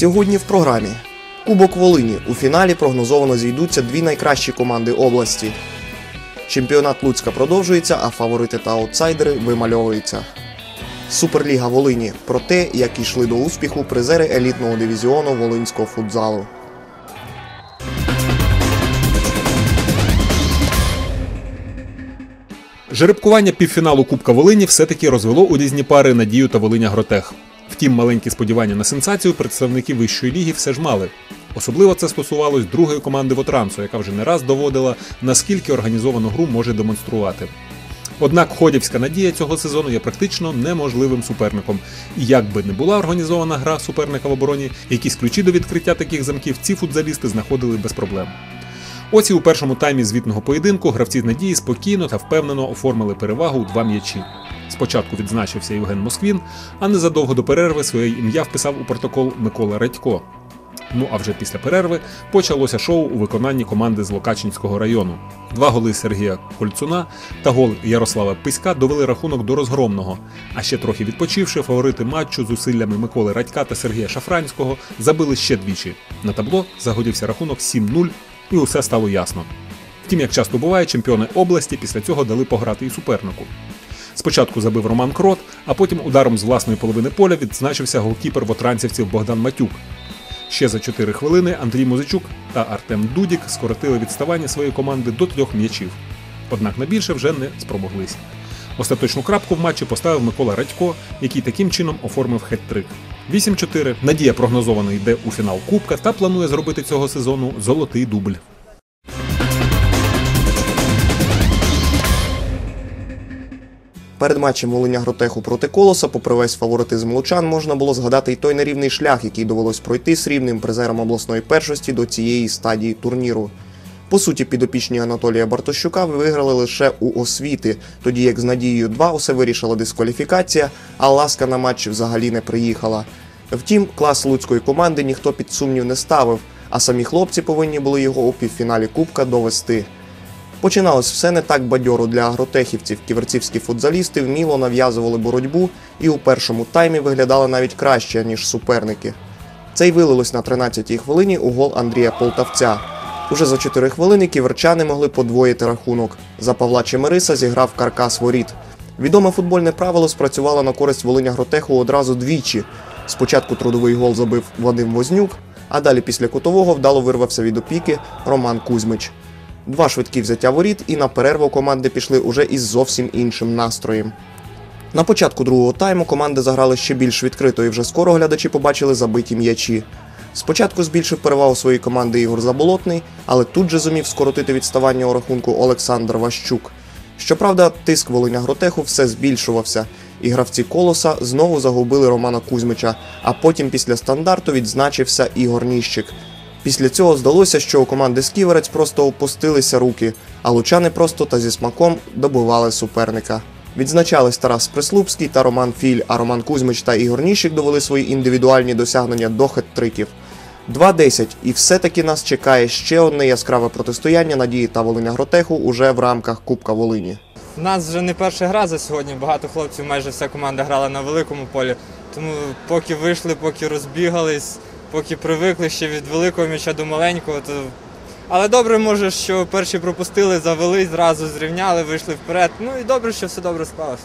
Сьогодні в програмі Кубок Волині. У фіналі прогнозовано зійдуться дві найкращі команди області. Чемпіонат Луцька продовжується, а фаворити та аутсайдери вимальовуються. Суперліга Волині про те, як йшли до успіху призери елітного дивізіону волинського футзалу. Жеребкування півфіналу Кубка Волині все-таки розвело у різні пари Надію та Волиня Гротех. Втім, маленькі сподівання на сенсацію представники вищої ліги все ж мали. Особливо це стосувалось другої команди Вотрансу, яка вже не раз доводила, наскільки організовану гру може демонструвати. Однак Ходівська надія цього сезону є практично неможливим суперником. І як би не була організована гра суперника в обороні, якісь ключі до відкриття таких замків ці футзалісти знаходили без проблем. Ось і у першому таймі звітного поєдинку гравці з надії спокійно та впевнено оформили перевагу у два м'ячі. Спочатку відзначився Євген Москвін, а незадовго до перерви своє ім'я вписав у протокол Микола Радько. Ну а вже після перерви почалося шоу у виконанні команди з Локачинського району. Два голи Сергія Кольцуна та гол Ярослава Писька довели рахунок до розгромного. А ще трохи відпочивши, фаворити матчу з усиллями Миколи Радька та Сергія Шафранського забили ще двічі. На табло загодився рахунок 7-0, і усе стало ясно. Втім, як часто буває, чемпіони області після цього дали пограти і супернику. Спочатку забив Роман Крот, а потім ударом з власної половини поля відзначився голкіпер вотранцівців Богдан Матюк. Ще за 4 хвилини Андрій Музичук та Артем Дудік скоротили відставання своєї команди до трьох м'ячів. Однак на більше вже не спромоглись. Остаточну крапку в матчі поставив Микола Радько, який таким чином оформив хет-трик. 8-4. Надія прогнозовано йде у фінал Кубка та планує зробити цього сезону золотий дубль. Перед матчем Волиня Гротеху проти Колоса, попри весь фаворитизм лучан, можна було згадати й той нерівний шлях, який довелось пройти срібним призером обласної першості до цієї стадії турніру. По суті, підопічні Анатолія Бартощука виграли лише у освіти, тоді як з надією 2 усе вирішила дискваліфікація, а ласка на матч взагалі не приїхала. Втім, клас луцької команди ніхто під сумнів не ставив, а самі хлопці повинні були його у півфіналі Кубка довести. Починалось все не так бадьоро для агротехівців. Ківерцівські футзалісти вміло нав'язували боротьбу і у першому таймі виглядали навіть краще, ніж суперники. Це й вилилось на 13-й хвилині у гол Андрія Полтавця. Уже за 4 хвилини ківерчани могли подвоїти рахунок. За Павла Чемериса зіграв каркас воріт. Відоме футбольне правило спрацювало на користь Волиня Гротеху одразу двічі. Спочатку трудовий гол забив Вадим Вознюк, а далі після кутового вдало вирвався від опіки Роман Кузьмич. Два швидкі взяття воріт, і на перерву команди пішли уже із зовсім іншим настроєм. На початку другого тайму команди заграли ще більш відкрито, і вже скоро глядачі побачили забиті м'ячі. Спочатку збільшив перевагу своєї команди Ігор Заболотний, але тут же зумів скоротити відставання у рахунку Олександр Ващук. Щоправда, тиск Волиня Гротеху все збільшувався, і гравці колоса знову загубили Романа Кузьмича, а потім після стандарту відзначився Ігор Ніщик. Після цього здалося, що у команди Сківерець просто опустилися руки, а лучани просто та зі смаком добивали суперника. Відзначались Тарас Прислупський та Роман Філь, а Роман Кузьмич та Ігор Ніщик довели свої індивідуальні досягнення до хет-триків. 2-10, і все-таки нас чекає ще одне яскраве протистояння Надії та Волиня Гротеху уже в рамках Кубка Волині. У нас вже не перша гра за сьогодні. Багато хлопців, майже вся команда грала на великому полі. Тому поки вийшли, поки розбігались, поки привикли ще від великого м'яча до маленького, то. Але добре, може, що перші пропустили, завели, зразу зрівняли, вийшли вперед. Ну і добре, що все добре склалося.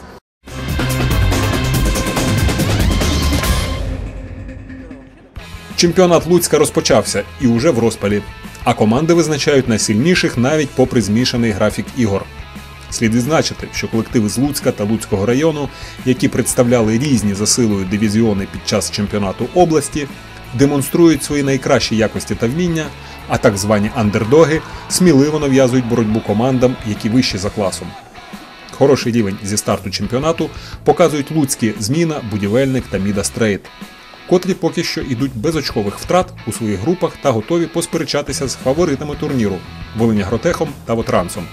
Чемпіонат Луцька розпочався і уже в розпалі. А команди визначають найсильніших навіть попри змішаний графік ігор. Слід відзначити, що колективи з Луцька та Луцького району, які представляли різні за силою дивізіони під час чемпіонату області, демонструють свої найкращі якості та вміння, а так звані андердоги сміливо нав'язують боротьбу командам, які вищі за класом. Хороший рівень зі старту чемпіонату показують Луцькі зміна, будівельник та Міда Стрейт, котрі поки що йдуть без очкових втрат у своїх групах та готові посперечатися з фаворитами турніру Волиня Гротехом та Вотрансом.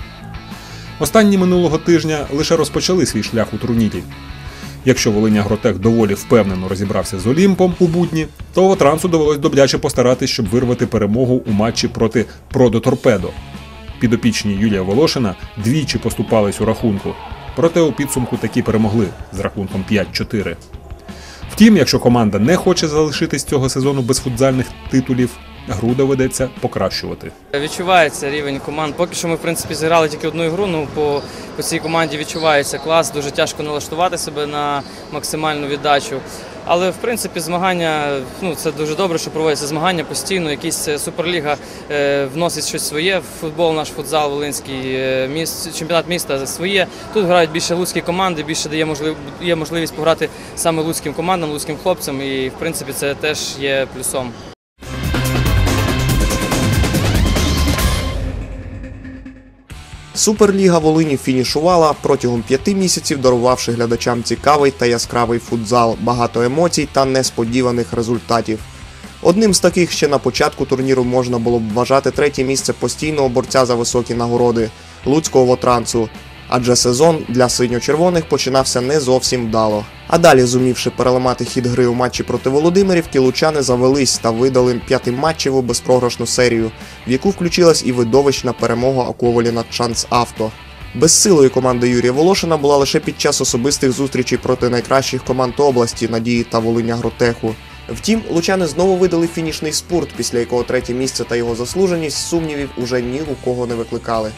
Останні минулого тижня лише розпочали свій шлях у турнірі. Якщо Волиня Гротех доволі впевнено розібрався з Олімпом у будні, то Вотрансу довелось добряче постаратись, щоб вирвати перемогу у матчі проти Продоторпедо. Підопічні Юлія Волошина двічі поступались у рахунку, проте у підсумку таки перемогли з рахунком 5-4. Втім, якщо команда не хоче залишитись цього сезону без футзальних титулів, гру доведеться покращувати. Відчувається рівень команд. Поки що ми, в принципі, зіграли тільки одну ігру. Ну, по, по цій команді відчувається клас, дуже тяжко налаштувати себе на максимальну віддачу. Але в принципі змагання, ну це дуже добре, що проводяться змагання постійно. Якісь е, суперліга е, вносить щось своє. в Футбол, наш футзал, Волинський е, міст, чемпіонат міста своє. Тут грають більше луцькі команди, більше дає можлив, є можливість пограти саме луцьким командам, луцьким хлопцям. І в принципі це теж є плюсом. Суперліга Волині фінішувала протягом п'яти місяців, дарувавши глядачам цікавий та яскравий футзал, багато емоцій та несподіваних результатів. Одним з таких ще на початку турніру можна було б вважати третє місце постійного борця за високі нагороди Луцького Вотрансу, адже сезон для синьо-червоних починався не зовсім вдало. А далі, зумівши переламати хід гри у матчі проти Володимирівки, лучани завелись та видали п'ятиматчеву безпрограшну серію, в яку включилась і видовищна перемога Аковолі над Шанс Авто. Безсилою команди Юрія Волошина була лише під час особистих зустрічей проти найкращих команд області Надії та Волиня Гротеху. Втім, лучани знову видали фінішний спурт, після якого третє місце та його заслуженість сумнівів уже ні у кого не викликали.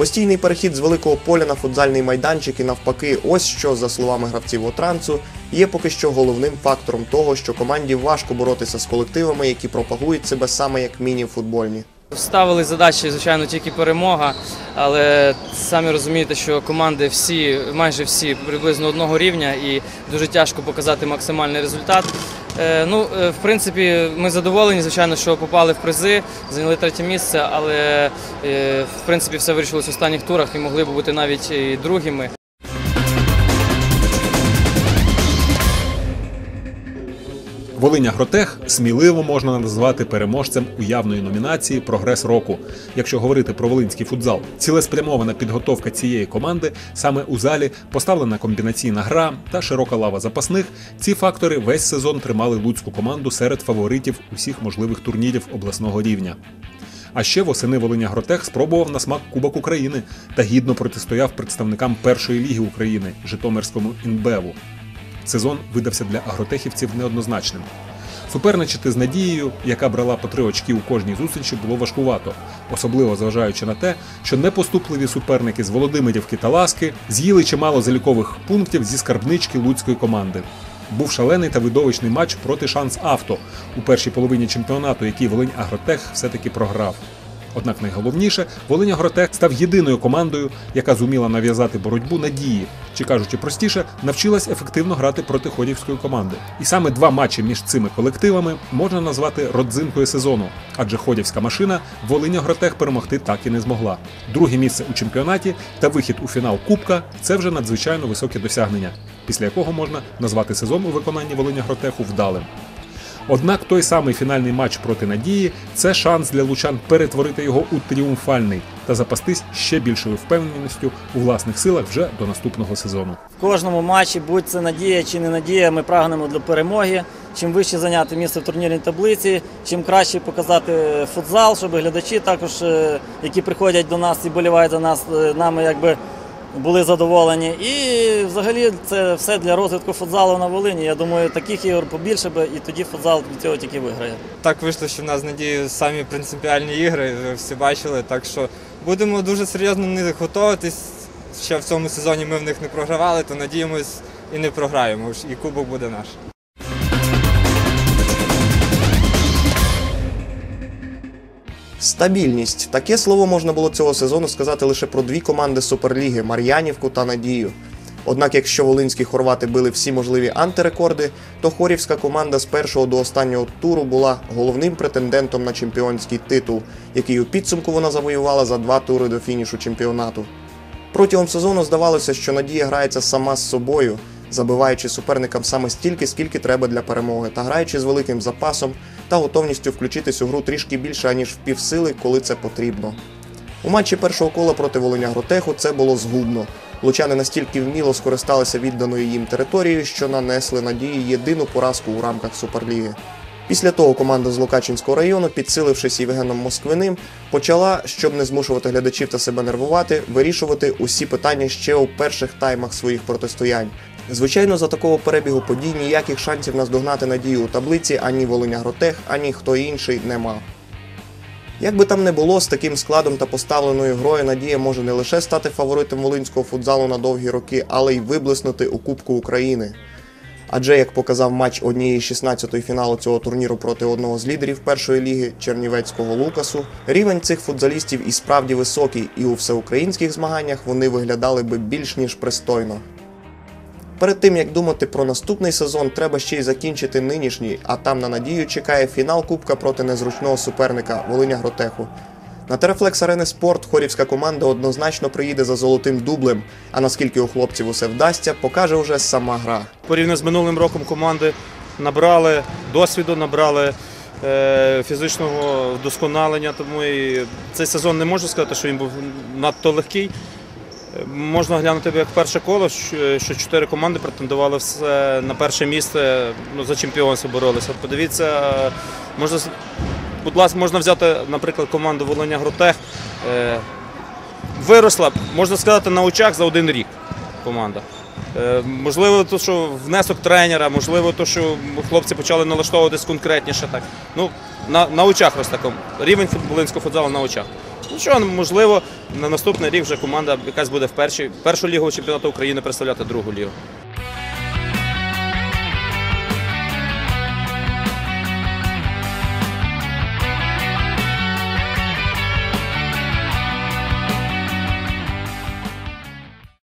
Постійний перехід з великого поля на футзальний майданчик і навпаки, ось що, за словами гравців Отранцу, є поки що головним фактором того, що команді важко боротися з колективами, які пропагують себе саме як міні-футбольні. Ставили задачі, звичайно, тільки перемога, але самі розумієте, що команди всі, майже всі приблизно одного рівня і дуже тяжко показати максимальний результат. Е, Ну, е, в принципі, ми задоволені, звичайно, що попали в призи, зайняли третє місце, але е, в принципі все вирішилось в останніх турах і могли б бути навіть і другими. Волиня Гротех сміливо можна назвати переможцем уявної номінації Прогрес року. Якщо говорити про волинський футзал, цілеспрямована підготовка цієї команди саме у залі, поставлена комбінаційна гра та широка лава запасних. Ці фактори весь сезон тримали луцьку команду серед фаворитів усіх можливих турнірів обласного рівня. А ще восени Волиня Гротех спробував на смак Кубок України та гідно протистояв представникам першої ліги України Житомирському інбеву. Сезон видався для агротехівців неоднозначним. Суперничати з надією, яка брала по три очки у кожній зустрічі, було важкувато, особливо зважаючи на те, що непоступливі суперники з Володимирівки та Ласки з'їли чимало залікових пунктів зі скарбнички луцької команди. Був шалений та видовищний матч проти шанс авто у першій половині чемпіонату, який Волинь Агротех все-таки програв. Однак найголовніше, Волинь Агротех став єдиною командою, яка зуміла нав'язати боротьбу надії, чи кажучи простіше, навчилась ефективно грати проти ходівської команди. І саме два матчі між цими колективами можна назвати родзинкою сезону, адже ходівська машина Волинь Агротех перемогти так і не змогла. Друге місце у чемпіонаті та вихід у фінал Кубка це вже надзвичайно високе досягнення, після якого можна назвати сезон у виконанні Волинь Агротеху вдалим. Однак той самий фінальний матч проти надії це шанс для лучан перетворити його у тріумфальний та запастись ще більшою впевненістю у власних силах вже до наступного сезону. В кожному матчі, будь це надія чи не надія, ми прагнемо до перемоги. Чим вище зайняти місце в турнірній таблиці, чим краще показати футзал, щоб глядачі також, е, які приходять до нас і болівають за нас, е, нами якби були задоволені. І взагалі це все для розвитку футзалу на Волині. Я думаю, таких ігор побільше би, і тоді футзал від цього тільки виграє. Так вийшло, що в нас надію самі принципіальні ігри, ви всі бачили. Так що будемо дуже серйозно на них готуватись. Ще в цьому сезоні ми в них не програвали, то надіємось і не програємо. І кубок буде наш. Стабільність. Таке слово можна було цього сезону сказати лише про дві команди Суперліги Мар'янівку та Надію. Однак, якщо волинські хорвати били всі можливі антирекорди, то хорівська команда з першого до останнього туру була головним претендентом на чемпіонський титул, який у підсумку вона завоювала за два тури до фінішу чемпіонату. Протягом сезону здавалося, що Надія грається сама з собою, забиваючи суперникам саме стільки, скільки треба для перемоги, та граючи з великим запасом та готовністю включитись у гру трішки більше, аніж в півсили, коли це потрібно. У матчі першого кола проти Волиня Гротеху це було згубно. Лучани настільки вміло скористалися відданою їм територією, що нанесли надії єдину поразку у рамках Суперліги. Після того команда з Лукачинського району, підсилившись Євгеном Москвиним, почала, щоб не змушувати глядачів та себе нервувати, вирішувати усі питання ще у перших таймах своїх протистоянь. Звичайно, за такого перебігу подій ніяких шансів наздогнати надію у таблиці ані Волиня Гротех, ані хто інший не мав. Як би там не було, з таким складом та поставленою грою Надія може не лише стати фаворитом волинського футзалу на довгі роки, але й виблиснути у Кубку України. Адже, як показав матч однієї 16-ї фіналу цього турніру проти одного з лідерів першої ліги Чернівецького Лукасу, рівень цих футзалістів і справді високий, і у всеукраїнських змаганнях вони виглядали би більш ніж пристойно. Перед тим як думати про наступний сезон, треба ще й закінчити нинішній, а там на надію чекає фінал Кубка проти незручного суперника Волиня Гротеху. На Терафлекс Арени Спорт хорівська команда однозначно приїде за золотим дублем. А наскільки у хлопців усе вдасться, покаже вже сама гра. порівняно з минулим роком команди набрали досвіду, набрали е, фізичного вдосконалення. Тому і цей сезон не можу сказати, що він був надто легкий. Можна глянути як перше коло, що чотири команди претендували все на перше місце, ну, за чемпіонство боролися. Подивіться, можна, будь ласка, можна взяти, наприклад, команду Волоня Гротех. Е, Виросла, можна сказати, на очах за один рік команда. Е, Можливо, то, що внесок тренера, можливо, то, що хлопці почали налаштовуватись конкретніше. Так. Ну, на, на очах росте рівень футболинського футзалу на очах. Нічого, можливо, на наступний рік вже команда якась буде в першій, першу лігу чемпіонату України представляти другу лігу.